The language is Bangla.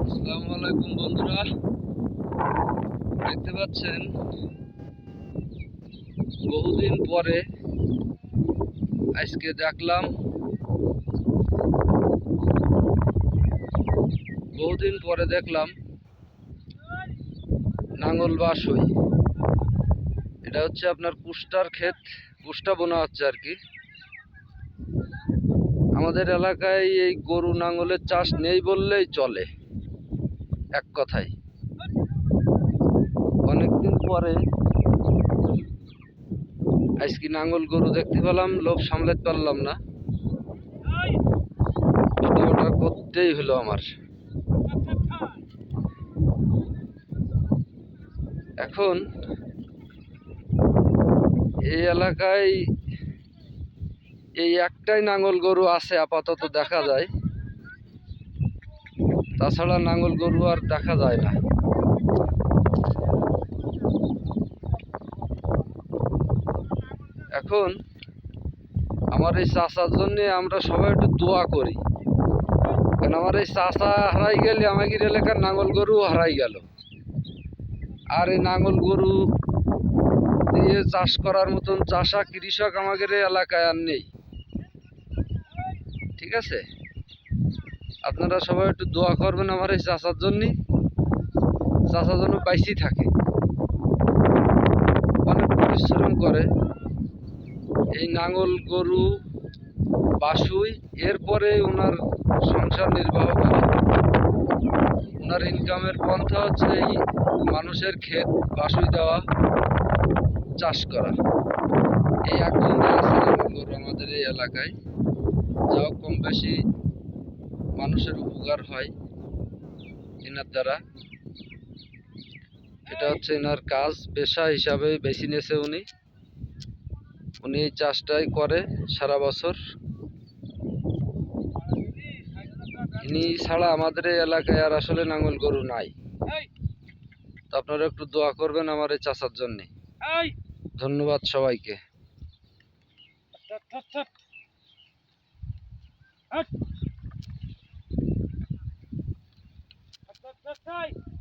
আসসালামু আলাইকুম বন্ধুরা। দেখতে পাচ্ছেন, বহুদিন পরে আজকে দেখলাম, বহুদিন পরে দেখলাম নাঙ্গল বাসই এটা হচ্ছে আপনার কুষ্টার ক্ষেত, কুষ্টা বোনা হচ্ছে আর কি। আমাদের এলাকায় এই গরু নাঙ্গলের চাষ নেই বললেই চলে। এক কথায়। অনেকদিন পরে আজকে নাঙ্গল গরু দেখতে পেলাম, লোভ সামলাতে পারলাম না। ভিডিওটা করতেই হলো আমার। এখন এই এলাকায় এই একটাই নাঙ্গল গরু আছে, আপাতত দেখা যায়। তাছাড়া নাঙ্গল গরু আর দেখা যায় না। এখন আমার এই চাষার জন্য আমরা সবাই একটু দোয়া করি। কারণ আমার এই চাষা হারাই গেলে আমাদের এলাকার নাঙ্গল গরু হারাই গেল। আর এই নাঙ্গল গরু দিয়ে চাষ করার মতন চাষা কৃষক আমাদের এলাকায় আর নেই। ঠিক আছে? আপনারা সবাই একটু দোয়া করবেন আমার এই চাষার জন্য চাষা যেন বাইসি থাকে। অনেক পরিশ্রম করে। এই নাঙ্গল গরু, বাসুই, এরপরে ওনার সংসার নির্বাহ করে। ওনার ইনকামের পন্থা হচ্ছে এই মানুষের ক্ষেত, বাসুই দেওয়া, চাষ করা। এই একজন আছে গরু আমাদের এই এলাকায়। যাও কম বেশি মানুষের উপকার হয় এনার দ্বারা। এটা হচ্ছে এনার কাজ পেশা হিসাবে বেছে নিয়েছে উনি। উনি এই চাষটাই করে সারা বছর। ইনি ছাড়া আমাদের এই এলাকায় আর আসলে নাঙ্গল গরু নাই। তো আপনারা একটু দোয়া করবেন আমার এই চাষার জন্যে। ধন্যবাদ সবাইকে। Hut. Hut, hut, hut, hut.